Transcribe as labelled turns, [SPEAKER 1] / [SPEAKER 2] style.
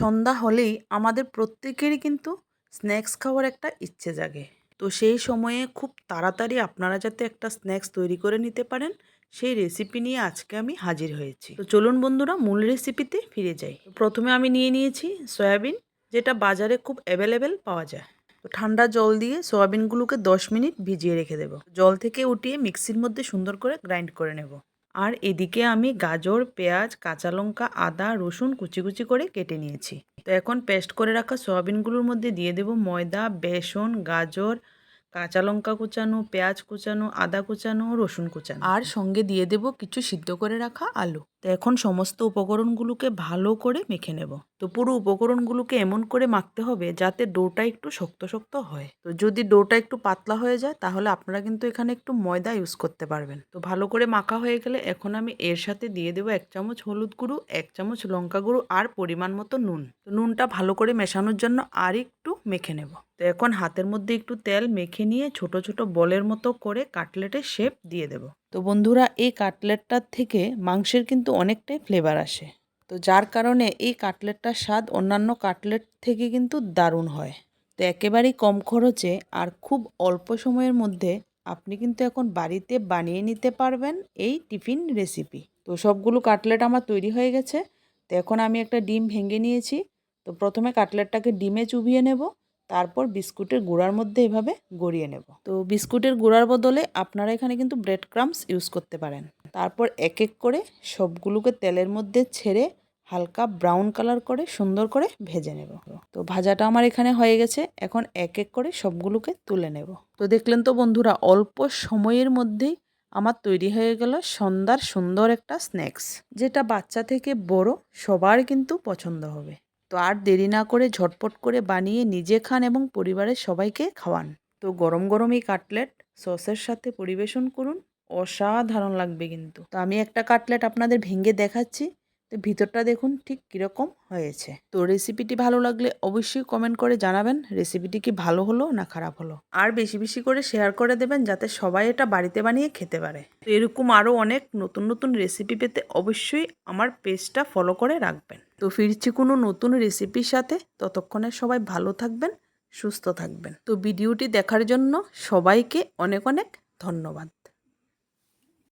[SPEAKER 1] সন্ধ্যা হলেই আমাদের প্রত্যেকেরই কিন্তু স্ন্যাক্স খাওয়ার একটা ইচ্ছে জাগে। তো সেই সময়ে খুব তাড়াতাড়ি আপনারা যাতে একটা স্ন্যাক্স তৈরি করে নিতে পারেন, সেই রেসিপি নিয়ে আজকে আমি হাজির হয়েছি। তো চলুন বন্ধুরা, মূল রেসিপিতে ফিরে যাই। প্রথমে আমি নিয়ে নিয়েছি সয়াবিন, যেটা বাজারে খুব অ্যাভেলেবেল পাওয়া যায়। তো ঠান্ডা জল দিয়ে সয়াবিনগুলোকে দশ মিনিট ভিজিয়ে রেখে দেবো। জল থেকে উঠিয়ে মিক্সির মধ্যে সুন্দর করে গ্রাইন্ড করে নেব। আর এদিকে আমি গাজর, পেঁয়াজ, কাঁচা লঙ্কা, আদা, রসুন কুচি কুচি করে কেটে নিয়েছি। তো এখন পেস্ট করে রাখা সয়াবিনগুলোর মধ্যে দিয়ে দেব ময়দা, বেসন, গাজর কাঁচা লঙ্কা কুচানো, পেঁয়াজ কুচানো, আদা কুচানো রসুন কুচানো। আর সঙ্গে দিয়ে দেব কিছু সিদ্ধ করে রাখা আলু। তো এখন সমস্ত উপকরণগুলোকে ভালো করে মেখে নেব। তো পুরো উপকরণগুলোকে এমন করে মাখতে হবে যাতে ডোটা একটু শক্ত শক্ত হয়। তো যদি ডোটা একটু পাতলা হয়ে যায়, তাহলে আপনারা কিন্তু এখানে একটু ময়দা ইউজ করতে পারবেন। তো ভালো করে মাখা হয়ে গেলে এখন আমি এর সাথে দিয়ে দেবো এক চামচ হলুদ গুঁড়ো, এক চামচ লঙ্কা গুঁড়ো আর পরিমাণ মতো নুন। তো নুনটা ভালো করে মেশানোর জন্য আর একটু মেখে নেব। তো এখন হাতের মধ্যে একটু তেল মেখে নিয়ে ছোট ছোট বলের মতো করে কাটলেটের শেপ দিয়ে দেব। তো বন্ধুরা, এই কাটলেটটার থেকে মাংসের কিন্তু অনেকটাই ফ্লেভার আসে। তো যার কারণে এই কাটলেটটার স্বাদ অন্যান্য কাটলেট থেকে কিন্তু দারুণ হয়। তো একেবারেই কম খরচে আর খুব অল্প সময়ের মধ্যে আপনি কিন্তু এখন বাড়িতে বানিয়ে নিতে পারবেন এই টিফিন রেসিপি তো সবগুলো কাটলেট আমার তৈরি হয়ে গেছে। তো এখন আমি একটা ডিম ভেঙে নিয়েছি। তো প্রথমে কাটলেটটাকে ডিমে চুবিয়ে নেব, তারপর বিস্কুটের গুঁড়ার মধ্যে এভাবে গড়িয়ে নেব। তো বিস্কুটের গুঁড়ার বদলে আপনারা এখানে কিন্তু ব্রেড ক্রামস ইউজ করতে পারেন। তারপর এক এক করে সবগুলোকে তেলের মধ্যে ছেড়ে হালকা ব্রাউন কালার করে সুন্দর করে ভেজে নেব। তো ভাজাটা আমার এখানে হয়ে গেছে, এখন এক এক করে সবগুলোকে তুলে নেব। তো দেখলেন তো বন্ধুরা, অল্প সময়ের মধ্যেই আমার তৈরি হয়ে গেল সন্ধ্যার সুন্দর একটা স্ন্যাক্স যেটা বাচ্চা থেকে বড় সবার কিন্তু পছন্দ হবে। তো আর দেরি না করে ঝটপট করে বানিয়ে নিজে খান এবং পরিবারের সবাইকে খাওয়ান। তো গরম গরম এই কাটলেট সসের সাথে পরিবেশন করুন। অসাধারণ লাগবে কিন্তু। তো আমি একটা কাটলেট আপনাদের ভেঙে দেখাচ্ছি। তো ভিতরটা দেখুন ঠিক কীরকম হয়েছে। তো রেসিপিটি ভালো লাগলে অবশ্যই কমেন্ট করে জানাবেন রেসিপিটি কি ভালো হলো না খারাপ হলো? আর বেশি বেশি করে শেয়ার করে দেবেন যাতে সবাই এটা বাড়িতে বানিয়ে খেতে পারে। তো এরকম আরও অনেক নতুন নতুন রেসিপি পেতে অবশ্যই আমার পেজটা ফলো করে রাখবেন। তো ফিরছি কোনো নতুন রেসিপির সাথে। ততক্ষণে সবাই ভালো থাকবেন, সুস্থ থাকবেন। তো ভিডিওটি দেখার জন্য সবাইকে অনেক অনেক ধন্যবাদ।